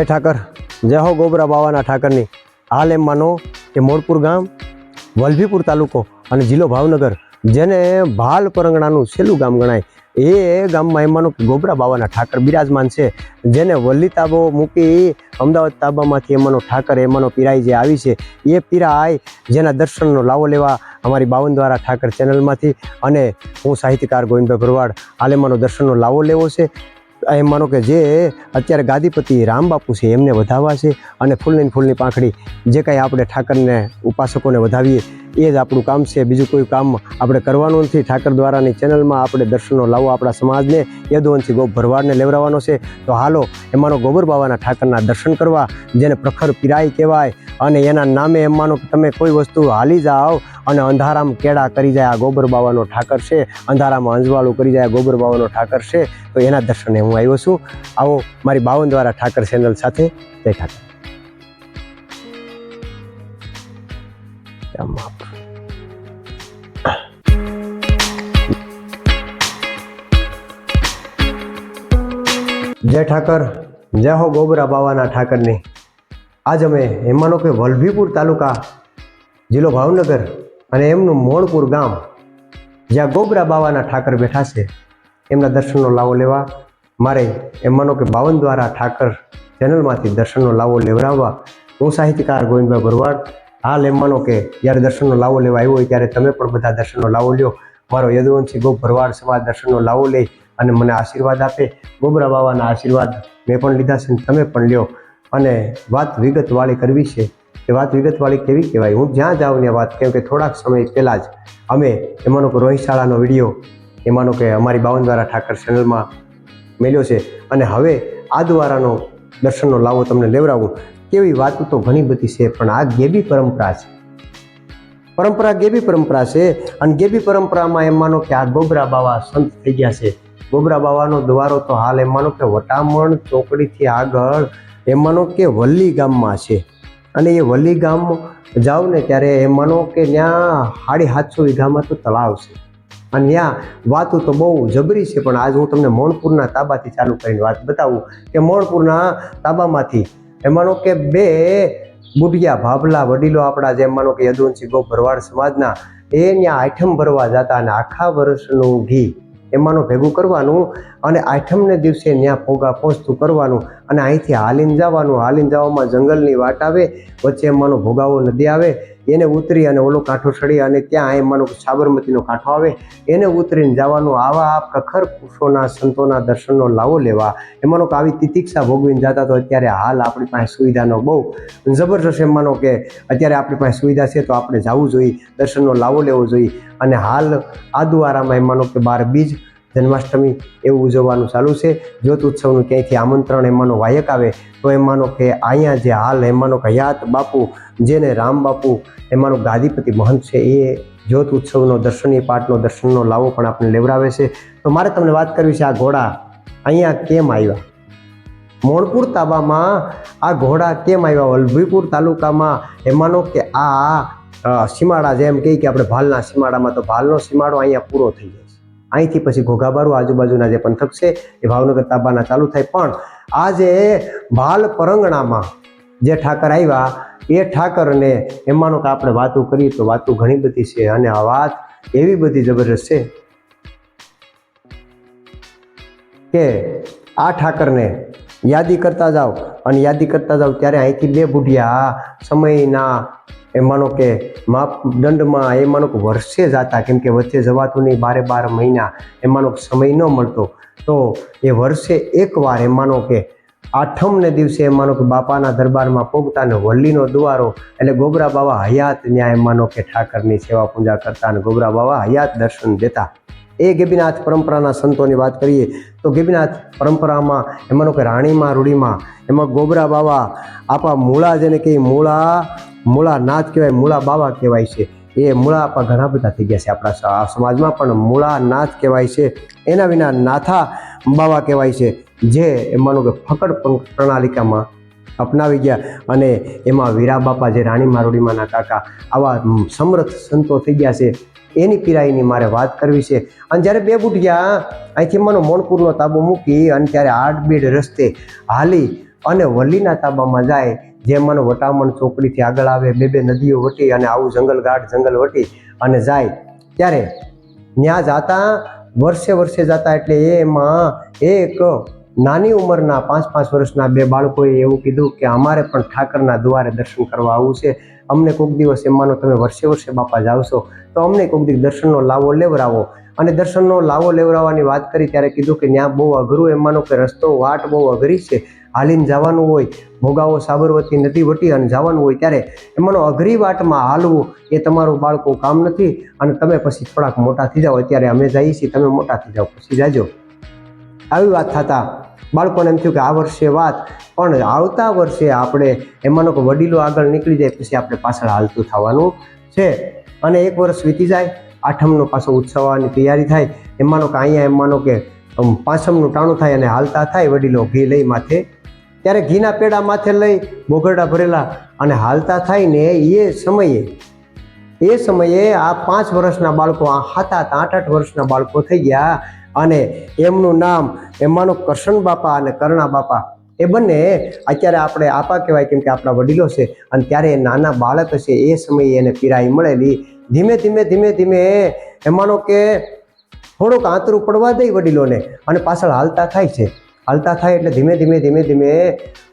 જય ઠાકર. જય હો ગોબરા બાવાના ઠાકરની. હાલ એમ માનો કે મોડપુર ગામ, વલભીપુર તાલુકો અને જિલ્લો ભાવનગર, જેને ભાલ પરંગણાનું છેલ્લું ગામ ગણાય, એ ગામમાં એમ માનો ગોબરા બાવાના ઠાકર બિરાજમાન છે, જેને વલ્લી તાબો મૂકી અમદાવાદ તાબામાંથી એમાંનો ઠાકર એમાંનો પીરાઈ જે આવી છે, એ પીરાય જેના દર્શનનો લાવો લેવા અમારી બાવન દ્વારા ઠાકર ચેનલમાંથી અને હું સાહિત્યકાર ગોવિંદભાઈ ભરવાડ, હાલ એમાંનો દર્શનનો લાવો લેવો છે. એમ માનો કે જે અત્યારે ગાદીપતિ રામબાપુ છે, એમને વધાવવા છે અને ફૂલની ફૂલની પાંખડી જે કાંઈ આપણે ઠાકરને, ઉપાસકોને વધાવીએ એ જ આપણું કામ છે. બીજું કોઈ કામ આપણે કરવાનું નથી. ઠાકર દ્વારાની ચેનલમાં આપણે દર્શનો લાવો આપણા સમાજને. યદુવંશી ગોપ ભરવાડને લેવડાવવાનો છે. તો હાલો, એમાંનો ગોબર બાબાના ઠાકરના દર્શન કરવા, જેને પ્રખર પીરાઈ કહેવાય, અને એના નામે એમાંનો તમે કોઈ વસ્તુ હાલી જાઓ, અને અંધારામાં કેળા કરી જાય આ ગોબર બાબાનો ઠાકર છે. અંધારામાં અંજવાળું કરી જાય ગોબર બાબાનો ઠાકર છે. તો એના દર્શને હું આવ્યો છું. આવો મારી બાવન દ્વારા ઠાકર ચેનલ સાથે. જય ઠાકર. જય ઠાકર. જય હો ગોબરા બાવાના ઠાકરની. આજ અમે એમાંનો કે વલભીપુર તાલુકા જિલ્લો ભાવનગર અને એમનું મોણપુર ગામ જ્યાં ગોબરા બાવાના ઠાકર બેઠા છે, એમના દર્શનનો લાવો લેવા. મારે એમાંનો કે બાવન દ્વારા ઠાકર ચેનલમાંથી દર્શનનો લાવો લેવડાવવા. હું સાહિત્યકાર ગોવિંદભાઈ ભરવાડ. હાલ એમાંનો કે જ્યારે દર્શનનો લાવો લેવા આવ્યો હોય ત્યારે તમે પણ બધા દર્શનનો લાવો લ્યો. મારો યદુવંશી ગોપ ભરવાડ સમાજ દર્શનનો લાવો લે. અને મને આશીર્વાદ આપે. ગોબરા બાવાના આશીર્વાદ મેં પણ લીધા છે તમે પણ લ્યો. અને વાત વિગતવાળી કરવી છે કે વાત વિગતવાળી કેવી કહેવાય? હું જ્યાં જાઉં ને વાત, કેમ કે થોડાક સમય પહેલાં જ અમે એમાંનો કે રોહિત શાળાનો વીડિયો, એમાંનો કે અમારી બાવન દ્વારા ઠાકર ચેનલમાં મેલ્યો છે. અને હવે આ દ્વારાનો દર્શનનો લાવો તમને લેવડાવું. કેવી વાતો તો ઘણી બધી છે, પણ આ ગેબી પરંપરા છે. પરંપરા ગેબી પરંપરા છે. અને ગેબી પરંપરામાં એમ માનો કે આ ગોબરા બાવા સંત થઈ ગયા છે. ગોબરા બાવાનો દ્વારો તો હાલ એમ માનો કે વટામણ ચોકડીથી આગળ એમ માનો કે વલ્લી ગામમાં છે. અને એ વલ્લી ગામ જાઓ ને ત્યારે એમ માનો કે ત્યાં સાડી સાતસો વીઘામાં તો તળાવ છે. અને ત્યાં વાતો તો બહુ જબરી છે, પણ આજ હું તમને મોણપુરના તાબાથી ચાલુ કરીને વાત બતાવું કે મોણપુરના તાબામાંથી એમાંનો કે બે બુઢિયા, ભાભલા, વડીલો આપણા જેમ માનો કે યદુવંશી ગો ભરવાડ સમાજના એ ત્યાં આઠમ ભરવા જતા અને આખા વર્ષનું ઘી એમાંનું ભેગું કરવાનું અને આઠમને દિવસે ત્યાં પોગા પહોંચતું કરવાનું અને અહીંથી હાલીને જવાનું. હાલીને જવામાં જંગલની વાટ આવે, વચ્ચે એમાંનો ભોગાવો નદી આવે, એને ઉતરી અને ઓલો કાંઠો ચડી અને ત્યાં એમાંનો સાબરમતીનો કાંઠો આવે. એને ઉતરીને જવાનું, આવા આ પ્રખર પુરુષોના સંતોના દર્શનનો લાવો લેવા. એમાંનો કે આવી તિતિક્ષા ભોગવીને જતા તો અત્યારે હાલ આપણી પાસે સુવિધાનો બહુ જબરજસ્ત એમ માનો કે અત્યારે આપણી પાસે સુવિધા છે તો આપણે જવું જોઈએ, દર્શનનો લાવો લેવો જોઈએ. અને હાલ આ એમાંનો એમ માનો કે બાર બીજ જન્માષ્ટમી એવું ઉજવવાનું ચાલુ છે. જ્યોત ઉત્સવનું ક્યાંયથી આમંત્રણ એમાંનો વાયક આવે, તો એમ કે અહીંયા જે હાલ એમાંનો હયાત બાપુ, જેને રામ બાપુ એમાંનો ગાદીપતિ મહંત છે, એ જ્યોત ઉત્સવનો દર્શનીય પાઠનો દર્શનનો લાવો પણ આપણે લેવડાવે છે. તો મારે તમને વાત કરવી છે આ ઘોડા અહીંયા કેમ આવ્યા? મોણપુર તાબામાં આ ઘોડા કેમ આવ્યા? વલભીપુર તાલુકામાં એમાંનો કે આ સીમાડા જેમ કહે કે આપણે ભાલના સીમાડામાં, તો ભાલનો સીમાડો અહીંયા પૂરો થઈ જાય અહીંથી પછી ઘોઘાબારું આજુબાજુના જે પંથક છે, એ ભાવનગર તાબાના ચાલુ થાય. પણ આ જે પરંગણામાં જે ઠાકર આવ્યા, એ ઠાકરને એમાંનો કે આપણે વાતો કરીએ તો વાતો ઘણી બધી છે અને આ વાત એવી બધી જબરજસ્ત છે કે આ ઠાકરને યાદી કરતા જાઓ. અને યાદી કરતા જાઓ ત્યારે અહીંથી બે બુઢિયા સમયના એ માનો કે માપદંડમાં એ માનો કે વર્ષે જતા કેમ કે વચ્ચે જવાતું નહીં બારે બાર મહિના એ માનો સમય ન મળતો. તો એ વર્ષે એકવાર એ માનો કે આઠમને દિવસે એ માનો કે બાપાના દરબારમાં પોગતા અને વલ્લીનો દ્વારો એટલે ગોબરા બાવા હયાત ન્યાય માનો કે ઠાકરની સેવા પૂજા કરતા અને ગોબરા બાવા હયાત દર્શન દેતા. એ ગેબીનાથ પરંપરાના સંતોની વાત કરીએ તો ગેબીનાથ પરંપરામાં એમાંનો કે રાણીમાં રૂડીમાં એમાં ગોબરા બાવા આપા મૂળા જેને કહે મૂળા મૂળા નાથ કહેવાય, મૂળા બાવા કહેવાય છે. એ મૂળા આપણા ઘણા બધા થઈ ગયા છે આપણા સમાજમાં, પણ મૂળા નાથ કહેવાય છે. એના વિના નાથા બાવા કહેવાય છે. જે એમાંનું કે ફકડ પ્રણાલિકામાં અપનાવી ગયા અને એમાં વીરા બાપા જે રાણી મારોડીમાંના કાકા આવા સમર્થ સંતો થઈ ગયા છે. એની પીરાઈની મારે વાત કરવી છે. અને જ્યારે બે બુઢિયા અહીંથી મને મોણપુરનો તાબો મૂકી અને ત્યારે આઠ બીડ રસ્તે હાલી અને વલ્લીના તાબામાં જાય જે એમાંનો વટામણ ચોકડીથી આગળ આવે, બે બે નદીઓ વટી અને આવું જંગલ ગાઢ જંગલ વટી અને જાય. ત્યારે ત્યાં જાતા, વર્ષે વર્ષે જતા એટલે એમાં એક નાની ઉંમરના પાંચ પાંચ વર્ષના બે બાળકોએ એવું કીધું કે અમારે પણ ઠાકરના દ્વારે દર્શન કરવા આવવું છે. અમને કોઈક દિવસ એમાંનો તમે વર્ષે વર્ષે બાપા જાવશો તો અમને કોઈક દિવસ દર્શનનો લાવો લેવડાવો અને દર્શનનો લાવો લેવરાવવાની વાત કરી ત્યારે કીધું કે ત્યાં બહુ અઘરું એમાંનો કે રસ્તો વાટ બહુ અઘરી છે. હાલીને જવાનું હોય, ભોગાવો સાબરમતી નદી વટી અને જવાનું હોય ત્યારે એમાંનો અઘરી વાટમાં હાલવું એ તમારું બાળકો કામ નથી અને તમે પછી થોડાક મોટા થઈ જાઓ. અત્યારે અમે જઈએ છીએ, તમે મોટા થઈ જાઓ, પછી જાજો. આવી વાત થતા બાળકોને એમ થયું કે આ વર્ષે વાત, પણ આવતા વર્ષે આપણે એમાંનો કે વડીલો આગળ નીકળી જાય, પછી આપણે પાછળ હાલતું થવાનું છે. અને એક વર્ષ વીતી જાય, આઠમનો પાછો ઉત્સવ આવવાની તૈયારી થાય, એમાંનો કે અહીંયા એમાંનો કે પાંચમનું ટાણું થાય અને હાલતા થાય, વડીલો ઘી લઈ માથે ત્યારે ઘીના પેડા માથે લઈ બોગરડા ભરેલા અને હાલતા થાય ને એ સમયે એ સમયે આ પાંચ વર્ષના બાળકો, આ સાત, આઠ આઠ વર્ષના બાળકો થઈ ગયા અને એમનું નામ એમાંનો કરશન બાપા અને કરણા બાપા, એ બંને અત્યારે આપણે આપા કહેવાય કેમ કે આપણા વડીલો છે અને ત્યારે નાના બાળક છે એ સમયે એને પીરાઈ મળેલી. ધીમે ધીમે ધીમે ધીમે એમાંનો કે થોડુંક આંતરું પડવા દઈ વડીલોને અને પાછળ હાલતા થાય છે. હાલતા થાય એટલે ધીમે ધીમે ધીમે ધીમે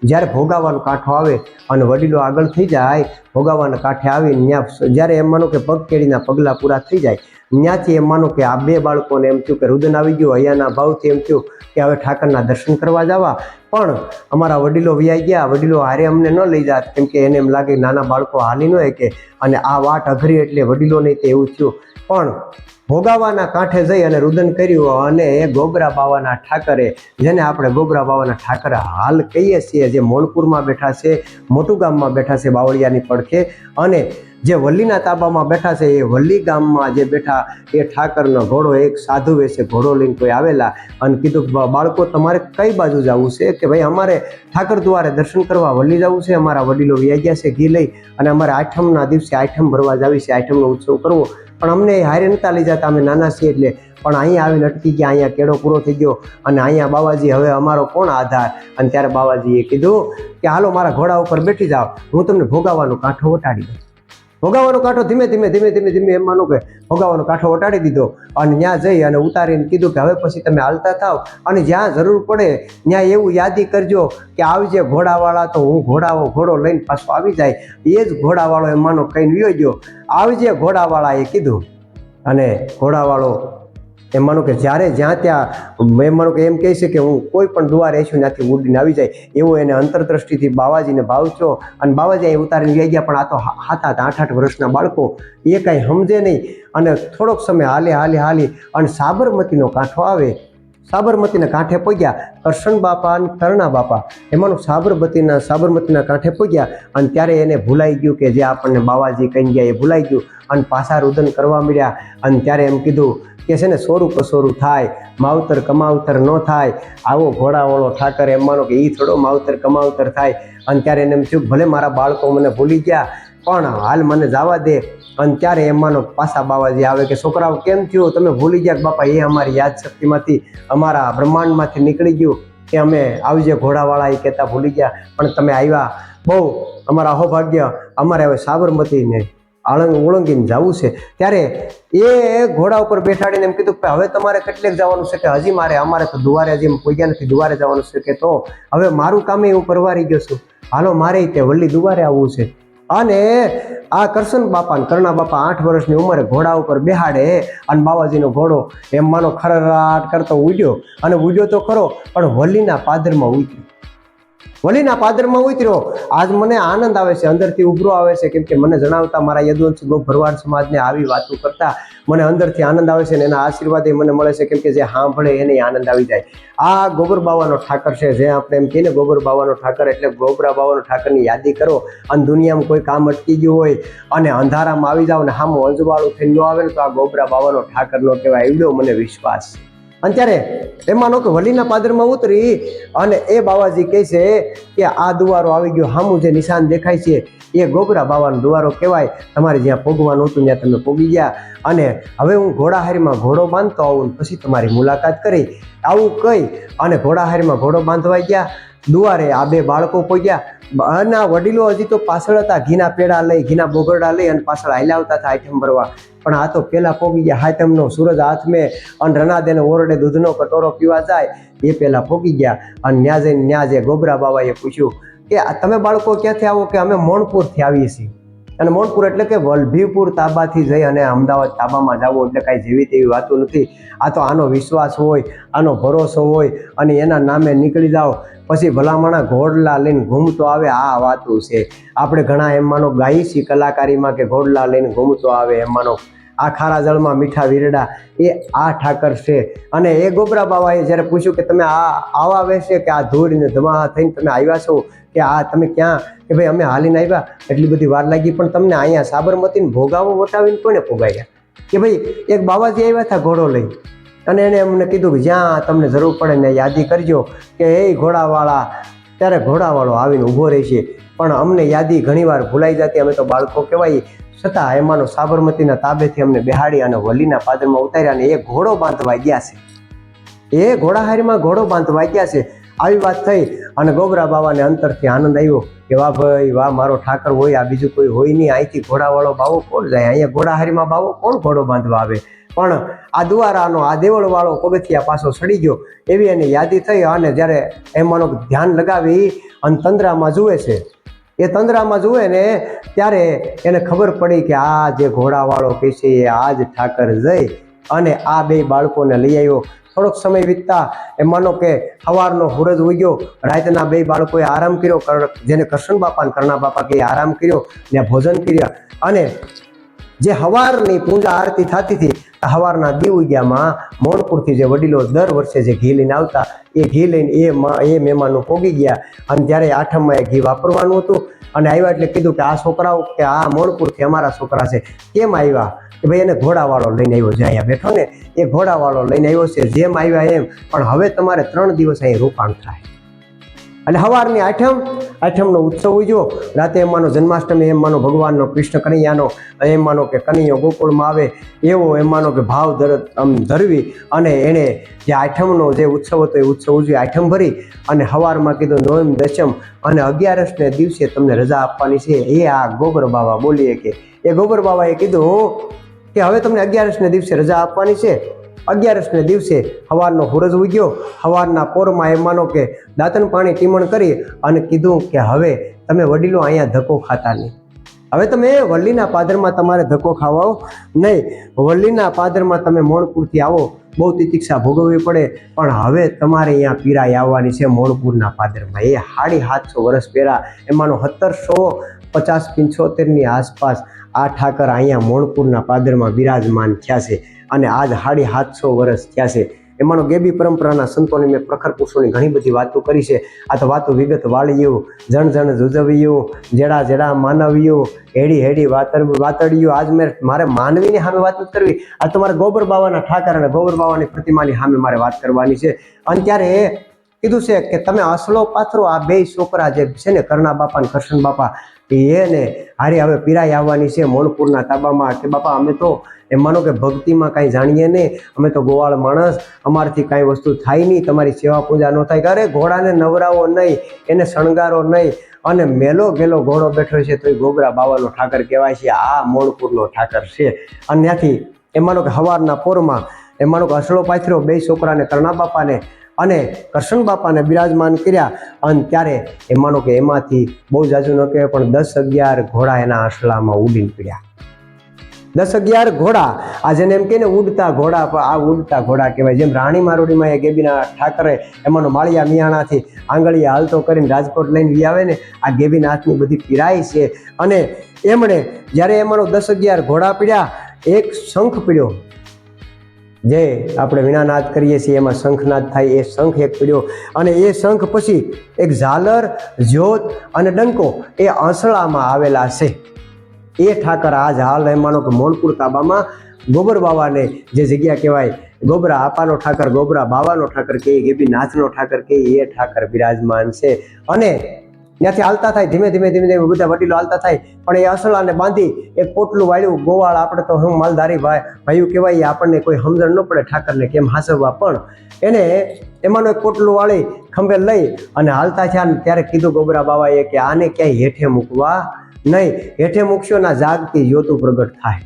જ્યારે ભોગાવાનો કાંઠો આવે અને વડીલો આગળ થઈ જાય, ભોગાવાના કાંઠે આવીને ત્યાં જ્યારે એમ માનો કે પગ કેળીના પગલાં પૂરા થઈ જાય ત્યાંથી એમ માનો કે આ બે બાળકોને એમ થયું કે રુદન આવી ગયું, અહીંયાના ભાવથી એમ થયું કે હવે ઠાકરના દર્શન કરવા જવા. પણ અમારા વડીલો વ્યાઈ ગયા, વડીલો હારે અમને ન લઈ જાત, કેમ કે એને એમ લાગે નાના બાળકો હાલી ન કે અને આ વાટ અઘરી એટલે વડીલો નહીં તે એવું થયું. પણ ભોગાવાના કાંઠે જઈ અને રુદન કર્યું અને એ ગોબરા બાવાના ઠાકરે, જેને આપણે ગોબરા બાવાના ઠાકરે હાલ કહીએ છીએ, જે મોલપુરમાં બેઠા છે, મોટું ગામમાં બેઠા છે બાવળિયાની પડખે, અને જે વલ્લીના તાબામાં બેઠા છે, એ વલ્લી ગામમાં જે બેઠા, એ ઠાકરનો ઘોડો, એક સાધુ વેશે ઘોડો લઈને કોઈ આવેલા અને કીધું કે બાળકો, તમારે કઈ બાજુ જવું છે? કે ભાઈ, અમારે ઠાકર દ્વારે દર્શન કરવા વલ્લી જવું છે? અમારા વડીલો વ્યાઈ ગયા છે ઘી લઈ અને અમારે આઠમના દિવસે આઠમ ભરવા જાવી છે, આઠમનો ઉત્સવ કરવો. પણ અમને હારે નતા લઈ જતા, અમે નાના છીએ એટલે પણ અહીંયા આવીને અટકી ગયા, અહીંયા કેળો પૂરો થઈ ગયો અને અહીંયા બાવાજી હવે અમારો કોણ આધાર? અને ત્યારે બાવાજીએ કીધું કે, હાલો, મારા ઘોડા ઉપર બેઠી જાઓ, હું તમને ભોગાવાનો કાંઠો વટાડી દઉં. ભોગાવાનો કાંઠો ધીમે ધીમે ધીમે ધીમે ધીમે એમ માનો કે ભોગાવાનો કાંઠો વટાડી દીધો અને ત્યાં જઈ અને ઉતારીને કીધું કે હવે પછી તમે હાલતા થાવ અને જ્યાં જરૂર પડે ત્યાં એવું યાદી કરજો કે આવજે ઘોડાવાળા તો હું ઘોડાવો ઘોડો લઈને પાછો આવી જાય. એ જ ઘોડાવાળો એમ માનો કહીને વ્યો ગયો. આવજે ઘોડાવાળાએ કીધું અને ઘોડાવાળો એમ માનો કે જ્યારે જ્યાં ત્યાં, એમ માનો કે એમ કહે છે કે હું કોઈ પણ દુવા છું ત્યાંથી ઉડીને આવી જાય, એવો એને અંતરદ્રષ્ટિથી બાવાજીને ભાવ છો અને બાવાજી અહીં ઉતારીને લઈ ગયા, પણ આ તો હાથ હાથ આઠ આઠ વર્ષના બાળકો, એ કાંઈ સમજે નહીં. અને થોડોક સમય હાલે હાલે, હાલી, અને સાબરમતીનો કાંઠો આવે. સાબરમતીના કાંઠે પગ્યા, કરશન બાપા અને કરણા બાપા. એમાંનું સાબરમતીના સાબરમતીના કાંઠે પગ્યા, અને ત્યારે એને ભૂલાઈ ગયું કે જે આપણને બાવાજી કહી ગયા, એ ભૂલાઈ ગયું. અને પાછા રુદન કરવા મળ્યા અને ત્યારે એમ કીધું કે છે ને, સોરું કસોરું થાય, માવતર કમાવતર ન થાય. આવો ઘોડાવાળો ઠાકર એમ માનો કે એ થોડો માવતર કમાવતર થાય. અને ત્યારે એને એમ થયું ભલે મારા બાળકો મને ભૂલી ગયા, પણ હાલ મને જવા દે. અને ત્યારે એમાંનો પાસા બાવાજી આવે કે, છોકરાઓ, કેમ થયું? તમે ભૂલી ગયા બાપા, એ અમારી યાદ શક્તિમાંથી અમારા બ્રહ્માંડમાંથી નીકળી ગયું કે અમે આવજે ઘોડાવાળા એ કહેતા ભૂલી ગયા. પણ તમે આવ્યા. બહુ, અમારા અહોભાગ્ય, અમારે હવે સાબરમતીને આળંગ ઓળંગીને જવું છે. ત્યારે એ ઘોડા ઉપર બેઠાડીને એમ કીધું કે હવે તમારે કેટલેક જવાનું છે કે હજી મારે, અમારે તો દુવારે હજી પહોંચ્યા નથી, દુવારે જવાનું છે કે તો. હવે મારું કામે હું પરવારી ગયો છું. હાલો, મારે તે વલ્લી દુવારે આવવું છે. અને આ કરશન બાપા કરણા બાપા આઠ વર્ષની ઉંમરે ઘોડા ઉપર બેહાડે અને બાવાજીનો ઘોડો એમ માનો ખરરાટ કરતો ઉડ્યો. અને ઉડ્યો તો ખરો, પણ વલ્લીના પાદરમાં ઉતર્યો. વલીના પાદરમાં ઉતર્યો. આજ મને આનંદ આવે છે, અંદરથી ઉભરો આવે છે, કેમ કે મને જણાવતા મારા યદુવંશી ગો ભરવાડ સમાજને આવી વાતો કરતા મને અંદરથી આનંદ આવે છે અને એના આશીર્વાદ મને મળે છે, કેમ કે જે સાંભળે એને આનંદ આવી જાય. આ ગોબર બાવાનો ઠાકર છે, જે આપણે એમ કહીએ ગોબર બાવાનો ઠાકર એટલે ગોબરા બાવાનો ઠાકરની યાદી કરો. અને દુનિયામાં કોઈ કામ અટકી ગયું હોય અને અંધારામાં આવી જાવ ને, હામો અંજવાળું થઈ ન આવે તો આ ગોબરા બાવાનો ઠાકરનો કહેવાય, એવડો મને વિશ્વાસ અને ત્યારે એમાં કે વલીના પાદરમાં ઉતરી અને એ બાવાજી કહે છે કે આ દુવારો આવી ગયો. હામું જે નિશાન દેખાય છે, એ ગોબરા બાવાનો દુવારો કહેવાય. તમારે જ્યાં પોગવાનું હતું ત્યાં તમે પોગી ગયા. અને હવે હું ઘોડાહારીમાં ઘોડો બાંધતો આવું પછી તમારી મુલાકાત કરી. આવું કહી અને ઘોડાહારીમાં ઘોડો બાંધવા ગયા. દુવારે આ બે બાળકો પોગ્યા. આ વડીલો હજી તો પાછળ હતા. ઘીના પેડા લઈ, ઘીના બોગરડા લઈ અને પાછળ હાલ્યા આવતા હતા આઈટમ ભરવા. પણ આ તો પેલા પોગી ગયા. હાઈટમનો સૂરજ હાથમે અને રનાદેને ઓરડે દૂધનો કટોરો પીવા જાય, એ પેલા પોગી ગયા. અને ન્યા જઈને ન્યા જે ગોબરા બાબાએ પૂછ્યું કે તમે બાળકો ક્યાંથી આવો કે અમે મોણપુરથી આવીએ છીએ? અને મોણપુર એટલે કે વલભીપુર તાબાથી જઈ અને અમદાવાદ તાબામાં જવું એટલે કાંઈ જેવી તેવી વાતો નથી. આ તો આનો વિશ્વાસ હોય, આનો ભરોસો હોય, અને એના નામે નીકળી જાઓ. પછી ભલામણા ઘોડલા લઈને ઘૂમતો આવે, આ વાતું છે. આપણે ઘણા એમ માનો ગાઈ છીએ કલાકારીમાં કે ઘોડલા લઈને ઘૂમતો આવે એમ માનો આ ખારા જળમાં મીઠા વીરડા એ આ ઠાકર છે. અને એ ગોબરા બાવાએ જ્યારે પૂછ્યું કે તમે આ આવા વેશે કે આ ધૂળને ધમાહા થઈને તમે આવ્યા છો કે આ તમે ક્યાં? કે ભાઈ અમે હાલીને આવ્યા. એટલી બધી વાર લાગી પણ તમને અહીંયા સાબરમતીને ભોગાવો વટાવીને કોને ભોગાવ્યા? કે ભાઈ, એક બાવાજી આવ્યા હતા ઘોડો લઈ અને એણે અમને કીધું કે જ્યાં તમને જરૂર પડે ને યાદી કરજો કે એ ઘોડાવાળા, ત્યારે ઘોડાવાળો આવીને ઊભો રહેશે. પણ અમને યાદી ઘણીવાર ભૂલાઈ જતી, અમે તો બાળકો કહેવાય, છતાં એમાંનો સાબરમતીના તાબેથી અમને બેહાડી અને વલીના પાદરમાં ઉતાર્યા અને એ ઘોડો બાંધવા ગયા છે. એ ઘોડાહારીમાં ઘોડો બાંધવા ગયા છે. આવી વાત થઈ અને ગોબરા બાવાને અંતરથી આનંદ આવ્યો કે, વાહ ભાઈ, વાહ, મારો ઠાકર હોય, આ બીજું કોઈ હોય નહીં. અહીંથી ઘોડાવાળો બાવો કોણ જાય? અહીંયા ઘોડાહારીમાં બાવો કોણ ઘોડો બાંધવા આવે? પણ આ દુવારાનો આ દેવળવાળો પગથિયા પાછો સડી ગયો. એવી એની યાદી થઈ અને જ્યારે એમાંનો ધ્યાન લગાવી અને તંદ્રામાં જુએ છે એ તંદ્રામાં જુએ ને ત્યારે એને ખબર પડી કે આ જે ઘોડાવાળો છે એ આ જ ઠાકર જઈ અને આ બે બાળકોને લઈ આવ્યો. થોડોક સમય વીતતા એ માનો કે સવારનો હુરજ ઉગ્યો. રાતના બે બાળકોએ આરામ કર્યો જેને કૃષ્ણ બાપા અને કરણા બાપા કે આરામ કર્યો ને ભોજન કર્યા. અને જે હવારની પૂજા આરતી થતી હતી હવારના દીવ ઉગ્યામાં મોણપુરથી જે વડીલો દર વર્ષે જે ઘી લઈને આવતા, એ ઘી લઈને એ એ મહેમાનો પોગી ગયા. અને જ્યારે આઠમમાં એ ઘી વાપરવાનું હતું. અને આવ્યા એટલે કીધું કે આ છોકરાઓ કે આ મોણપુરથી અમારા છોકરા છે. કેમ આવ્યા? કે ભાઈ એને ઘોડાવાળો લઈને આવ્યો છે અહીંયા બેઠો ને. એ ઘોડાવાળો લઈને આવ્યો છે. જેમ આવ્યા એમ. પણ હવે તમારે ત્રણ દિવસ અહીં રોકાણ થાય. અને સવારની આઠમ, આઠમનો ઉત્સવ ઉજવો રાતે એમ માનો જન્માષ્ટમી એમ માનો ભગવાનનો કૃષ્ણ કનૈયાનો એમ માનો કે કનૈયો ગોકુળમાં આવે, એવો એમ માનો કે ભાવ ધર આમ ધરવી અને એણે જે આઠમનો જે ઉત્સવ હતો એ ઉત્સવ ઉજવી, આઠમ ભરી અને સવારમાં કીધું નોમ દશમ અને અગિયારસને દિવસે તમને રજા આપવાની છે. એ આ ગોબર બાબા બોલીએ કે, એ ગોબર બાબાએ કીધું કે હવે તમને અગિયારસને દિવસે રજા આપવાની છે. અગિયારસને દિવસે સવારનો હુરજ ઉગ્યો. સવારના પોરમાં એમ માનો કે દાંતન પાણી ટીમણ કરી અને કીધું કે હવે તમે વડીલો અહીંયા ધક્કો ખાતા નહીં. હવે તમે વલ્લીના પાદરમાં તમારે ધક્કો ખાવાઓ નહીં. વલ્લીના પાદરમાં તમે મોણપુરથી આવો. બહુ તિતિક્ષા ભોગવવી પડે. પણ હવે તમારે અહીંયા પીરાઈ આવવાની છે મોણપુરના પાદરમાં. એ સાડી સાતસો વર્ષ પહેલાં એમાંનો સત્તરસો પચાસ પંચોતેરની આસપાસ આ ઠાકર અહીંયા મોણપુરના પાદરમાં બિરાજમાન થયા છે અને આજ સાડી સાતસો વર્ષ થયા છે. એમાંનો ગેબી પરંપરાના સંતોની મેં પ્રખર પુરુષોની ઘણી બધી વાતો કરી છે. આ તો વાતો વિગત વાળીઓ, જણ જણ જુજવીઓ, જેડા જેડા માનવીઓ, હેડી હેડી વાતર વાતડિયું આજ મેં મારે માનવીની સામે વાત નથી કરવી. આ તમારે ગોબર બાવાના ઠાકર અને ગોબર બાવાની પ્રતિમાની સામે મારે વાત કરવાની છે. અને ત્યારે કીધું છે કે તમે અસલો પાથરો આ બે છોકરા જે છે ને કરણા બાપા અને કરશન બાપા એને હારી હવે પીરાઈ આવવાની છે મોણપુરના તાબામાં કે બાપા, અમે તો એમ માનો કે ભક્તિમાં કાંઈ જાણીએ નહીં, અમે તો ગોવાળ માણસ, અમારથી કાંઈ વસ્તુ થાય નહીં, તમારી સેવા પૂજા ન થાય. અરે ઘોડાને નવરાવો નહીં, એને શણગારો નહીં, અને મેલો ગેલો ઘોડો બેઠો છે તો એ ગોબરા બાવાનો ઠાકર કહેવાય છે, આ મોણપુરનો ઠાકર છે. અને ત્યાંથી એમ માનો કે હવારના પોરમાં, એમ માનો કે અસળો પાથર્યો બે છોકરાને કરણા બાપાને અને કરશન બાપાને બિરાજમાન કર્યા. અને ત્યારે એ માનો કે એમાંથી બહુ જાજુ ન કહેવાય, પણ દસ અગિયાર ઘોડા એના આસલામાં ઉડીને પીડ્યા. દસ અગિયાર ઘોડા, આ જેને એમ કે ને ઉડતા ઘોડા આ ઉડતા ઘોડા કહેવાય. જેમ રાણી મારોડીમાં એ ગેબીના ઠાકરે એમાંનો માળિયા મિયાણાથી આંગળીયા હાલતો કરીને રાજકોટ લઈને વી આવે ને, આ ગેબીનાથની બધી પીરાય છે. અને એમણે, જ્યારે એમાંનો દસ અગિયાર ઘોડા પીડ્યા, એક શંખ પીડ્યો. જે આપણે વીણાનાદ કરીએ છીએ, એમાં શંખનાદ થાય, એ શંખ એક પીડ્યો અને એ શંખ પછી એક ઝાલર, જ્યોત અને ડંકો એ આંસળામાં આવેલા છે. એ ઠાકર આજ હાલ રહેમાનો કે મોણપુર તાબામાં ગોબર બાવાને જે જગ્યા કહેવાય, ગોબરા આપાનો ઠાકર, ગોબરા બાવાનો ઠાકર કે ગેબી નાથનો ઠાકર કે એ ઠાકર બિરાજમાન છે. અને ત્યાંથી હાલતા થાય, ધીમે ધીમે ધીમે ધીમે બધા વડીલો હાલતા થાય. પણ એ અસલાને બાંધી એક પોટલું વાળ્યું, ગોવાળ આપણે તો હું માલધારી ભાઈ ભાઈઓ કહેવાય આપણને કોઈ સમજણ ન પડે ઠાકરને કેમ હાસવવા. પણ એને એમાંનો એક પોટલું વાળી ખંભે લઈ અને હાલતા થયા ત્યારે કીધું ગોબરા બાબાએ કે આને ક્યાંય હેઠે મૂકવા નહીં. હેઠે મૂકશો ના જાગતી જ્યોતું પ્રગટ થાય.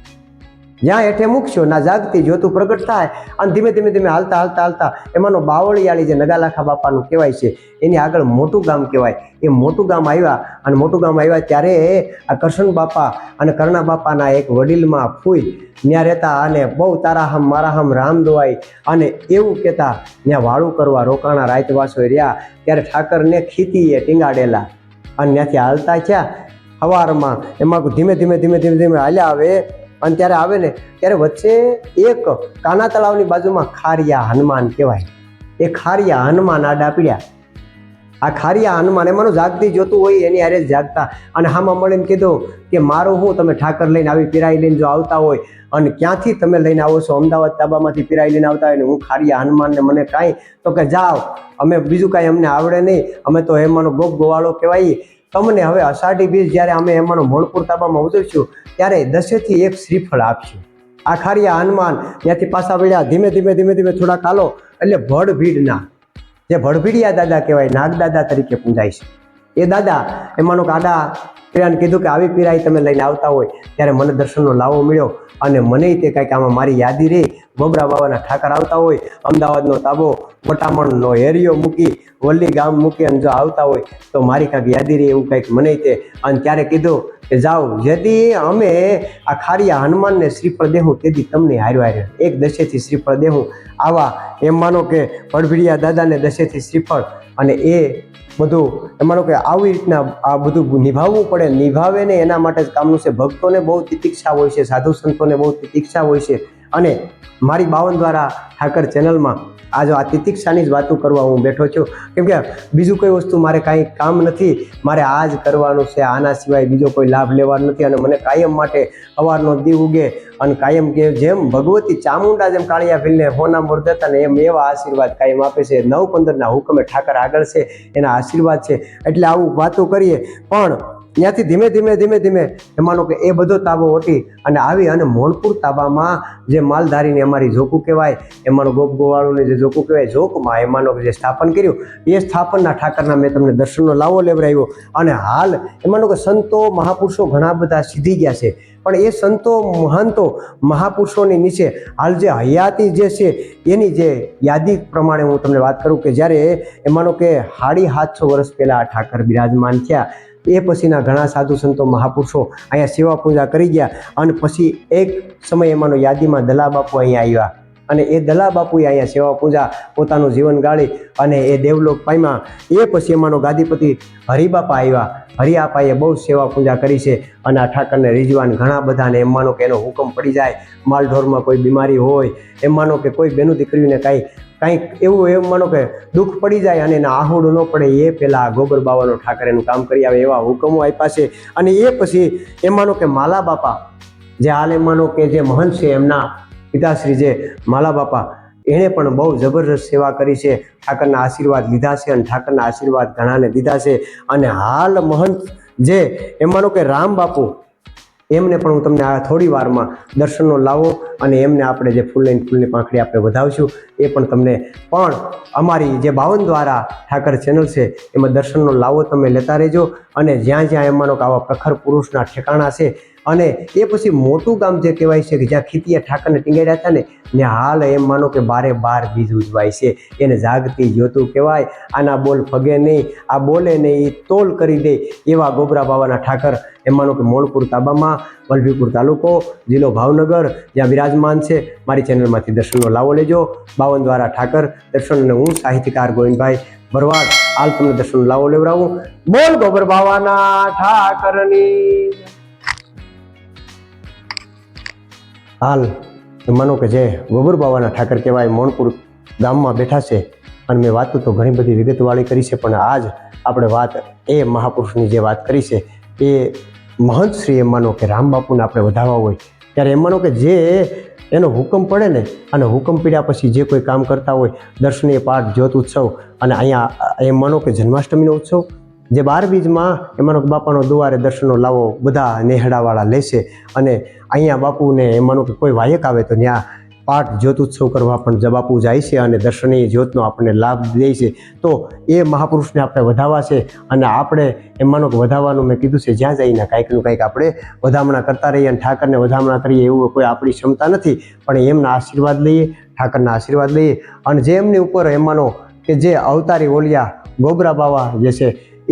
જ્યાં હેઠે મૂકશો, ના જાગતી જોતું પ્રગટ થાય. અને ધીમે ધીમે ધીમે હાલતા હાલતા હાલતા એમાંનો બાવળિયાળી જે નગાલાખા બાપાનું કહેવાય છે, એની આગળ મોટું ગામ કહેવાય. એ મોટું ગામ આવ્યા અને મોટું ગામ આવ્યા ત્યારે આ કરશન બાપા અને કરણા બાપાના એક વડીલમાં ફૂઈ. ત્યાં રહેતા અને બહુ તારા મારાહમ મારા હમ રામ દોવાઈ અને એવું કહેતા, ત્યાં વાળું કરવા રોકાણા રાતવાસો રહ્યા. ત્યારે ઠાકરને ખીતીએ ટીંગાડેલા. અને ત્યાંથી હાલતા થયા. સવારમાં એમાં ધીમે ધીમે ધીમે ધીમે ધીમે હાલ્યા આવે અને ત્યારે આવે ને, ત્યારે વચ્ચે એક કાના તળાવની બાજુમાં ખારિયા હનુમાન કહેવાય. એ ખારિયા હનુમાન આડા પીડ્યા આ ખારિયા હનુમાન એમાંનું જાગતી જોતું હોય, એની હારે જાગતા. અને હામાં મળીને કીધું કે, મારો હું, તમે ઠાકર લઈને આવી પીરાઈ લઈને જો આવતા હોય, અને ક્યાંથી તમે લઈને આવો છો? અમદાવાદ તાબામાંથી પીરાઈ લઈને આવતા હોય ને, હું ખારિયા હનુમાનને મને કાંઈ, તો કે જાઓ, અમે બીજું કાંઈ અમને આવડે નહીં, અમે તો એમાંનો ગોપ ગોવાળો કહેવાય. તમને હવે અષાઢી બીજ જ્યારે અમે એમાંનો મણપુર તાબામાં ઉતરશું ત્યારે દસેથી એક શ્રીફળ આપશું. આ હનુમાન ત્યાંથી પાછા વળ્યા, ધીમે ધીમે ધીમે ધીમે થોડા કાલો, એટલે ભડભીડના, જે ભડભીડિયા દાદા કહેવાય, નાગદાદા તરીકે પૂંજાય છે. એ દાદા એમાંનો કાડા પીરાને કીધું કે આવી પીરાઈ તમે લઈને આવતા હોય, ત્યારે મને દર્શનનો લાવો મળ્યો અને મને તે કાંઈક આમાં મારી યાદી રહી. ગોબરા બાબાના ઠાકર આવતા હોય, અમદાવાદનો તાબો વટામણનો એરિયો મૂકી વલ્લી ગામ મૂકી અને જો આવતા હોય, તો મારી કાંઈક યાદી રહી એવું કંઈક મને તે. અને ત્યારે કીધું કે જાઓ જેથી અમે આ ખારિયા હનુમાનને શ્રીફળ દેહું, તેથી તમને હાર્યો હાર્યો. એક દશેથી શ્રીફળ દેહું. આવા એમ માનો કે પડભીડિયા દાદાને દશેથી શ્રીફળ અને એ બધું એમ માનો કે આવી રીતના આ બધું નિભાવવું પડે. નિભાવે ને એના માટે જ કામનું છે. ભક્તોને બહુ તિતિક્ષા હોય છે, સાધુ સંતોને બહુ તિતિક્ષા હોય છે. અને મારી બાવન દ્વારા ઠાકર ચેનલમાં આ જો આ તિતિક્ષાની જ વાતો કરવા હું બેઠો છું. કેમ કે બીજું કોઈ વસ્તુ મારે કાંઈ કામ નથી, મારે આ જ કરવાનું છે, આના સિવાય બીજો કોઈ લાભ લેવાનો નથી અને મને કાયમ માટે અવારનો દી ઉગે અને કાયમ કે જેમ ભગવતી ચામુંડા જેમ કાળિયા ભીલને હોના મોર અને એમ એવા આશીર્વાદ કાયમ આપે છે. નવ પંદરના હુકમે ઠાકર આગળ છે, એના આશીર્વાદ છે. એટલે આવું વાતો કરીએ. પણ ત્યાંથી ધીમે ધીમે ધીમે ધીમે એમાંનો કે એ બધો તાબો ઓટી અને આવી અને મોણપુર તાબામાં જે માલધારીને અમારી જોકું કહેવાય એમાંનો ગોપ ગોવાળુને જે જોકું કહેવાય જોકમાં એમાંનો જે સ્થાપન કર્યું, એ સ્થાપનના ઠાકરના મેં તમને દર્શનનો લાવો લેવડાવ્યો. અને હાલ એમાંનો કે સંતો મહાપુરુષો ઘણા બધા સીધી ગયા છે. પણ એ સંતો મહંતો મહાપુરુષોની નીચે હાલ જે હયાતી જે છે, એની જે યાદી પ્રમાણે હું તમને વાત કરું કે જ્યારે એમાંનો કે હાડી સાતસો વર્ષ પહેલાં આ ઠાકર બિરાજમાન થયા એ પછીના ઘણા સાધુ સંતો મહાપુરુષો અહીંયા સેવા પૂજા કરી ગયા અને પછી એક સમય એમાંનો યાદીમાં દલા બાપુ અહીંયા આવ્યા. અને એ દલા બાપુએ અહીંયા સેવા પૂજા, પોતાનું જીવન ગાળી અને એ દેવલોક પામ્યા. એ પછી એમાંનો ગાદીપતિ હરિબાપા આવ્યા. હરિયાપાએ બહુ સેવા પૂજા કરી છે અને આ ઠાકરને રીઝવાન ઘણા બધાને. એમ માનો કે એનો હુકમ પડી જાય. માલઢોરમાં કોઈ બીમારી હોય એમ માનો કે કોઈ બેનું દીકરીને કાંઈ કાંઈક એવું એમ માનો કે દુઃખ પડી જાય અને એના આહુડ ન પડે, એ પહેલાં ગોબર બાવાનો ઠાકર કામ કરી આવે એવા હુકમો આપ્યા છે. અને એ પછી એમ માનો કે માલા બાપા જે હાલ એમ માનો કે જે મહંત છે એમના પિતાશ્રી જે માલા બાપા, એણે પણ બહુ જબરજસ્ત સેવા કરી છે. ઠાકરના આશીર્વાદ લીધા છે અને ઠાકરના આશીર્વાદ ઘણાને દીધા છે. અને હાલ મહંત જે એમ માનો કે રામ બાપુ એમને પણ હું તમને આ થોડી વારમાં દર્શનનો લાવો અને એમને આપણે જે ફૂલ લઈને ફૂલની પાંખડી આપણે વધાવશું, એ પણ તમને પણ અમારી જે બાવન દ્વારા ઠાકર ચેનલ છે, એમાં દર્શનનો લાવો તમે લેતા રહેજો અને જ્યાં જ્યાં એમાંનો આવા પ્રખર પુરુષના ઠેકાણા છે અને એ પછી મોટું ગામ જે કહેવાય છે કે જ્યાં ખીતિયા ઠાકરને ટીંગાડ્યા હતા ને ને હાલ એમ માનો કે બારે બાર બીજ ઉજવાય છે. એને જાગતી જ્યોતું કહેવાય, આના બોલ ફગે નહીં, આ બોલે નહીં એ તોલ કરી દે. એવા ગોબરા બાવાના ઠાકર એમ માનો કે મોણપુર તાબામાં, વલભીપુર તાલુકો, જિલ્લો ભાવનગર, જ્યાં બિરાજમાન છે. મારી ચેનલમાંથી દર્શનનો લાવો લેજો. બાવન દ્વારા ઠાકર, દર્શન અને હું સાહિત્યકાર ગોવિંદભાઈ ભરવાડ. હાલ તમને દર્શન લાવો લેવડાવું. બોલ ગોબર બાવાના ઠાકરની. હાલ માનો કે જે ગોબર બાવાના ઠાકર કહેવાય, મોણપુર ગામમાં બેઠા છે અને મેં વાતો તો ઘણી બધી વિગતવાળી કરી છે, પણ આજ આપણે વાત એ મહાપુરુષની જે વાત કરી છે, એ મહંત શ્રી એમ માનો કે રામ બાપુને આપણે વધાવવા હોય. ત્યારે એમ માનો કે જે એનો હુકમ પડે ને, અને હુકમ પીડ્યા પછી જે કોઈ કામ કરતા હોય, દર્શનીય પાઠ, જ્યોત ઉત્સવ, અને અહીંયા એમ માનો કે જન્માષ્ટમીનો ઉત્સવ જે બાર બીજમાં એમ બાપાનો દુવારે દર્શનનો લાવો, બધા નેહડાવાળા લેશે અને અહીંયા બાપુને એમાંનો કે કોઈ વાયક આવે તો ત્યાં પાઠ જ્યોતોત્સવ કરવા પણ જ જાય છે અને દર્શનીય જ્યોતનો આપણને લાભ દે છે. તો એ મહાપુરુષને આપણે વધાવવા છે અને આપણે એમાંનો વધાવવાનું મેં કીધું છે જ્યાં જઈને કાંઈકનું કાંઈક આપણે વધામણા કરતા રહીએ અને ઠાકરને વધામણા કરીએ એવું કોઈ આપણી ક્ષમતા નથી, પણ એમના આશીર્વાદ લઈએ, ઠાકરના આશીર્વાદ લઈએ અને જે એમની ઉપર એમાંનો કે જે અવતારી ઓલિયા ગોબરા બાવા જે છે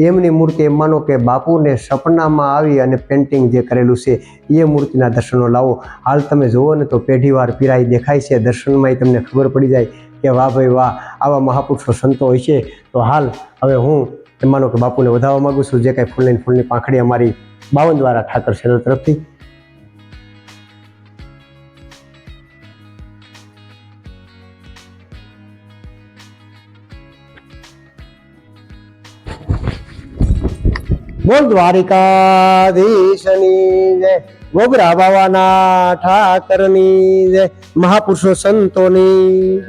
એમની મૂર્તિ એમ માનો કે બાપુને સપનામાં આવી અને પેન્ટિંગ જે કરેલું છે, એ મૂર્તિના દર્શનો લાવો. હાલ તમે જુઓ ને તો પેઢીવાર પીરાઈ દેખાય છે. દર્શનમાં તમને ખબર પડી જાય કે વાહ ભાઈ વાહ, આવા મહાપુરુષો સંતો હોય છે. તો હાલ હવે હું એમ માનો કે બાપુને વધાવવા માગું છું. જે કાંઈ ફૂલની ફૂલની પાંખડી અમારી બાવન દ્વારા ઠાકર ચેનલ તરફથી બોલ દ્વારિકાધીશની જય ગોગરા બાવાના ઠાકરની જય મહાપુરુષો સંતોની.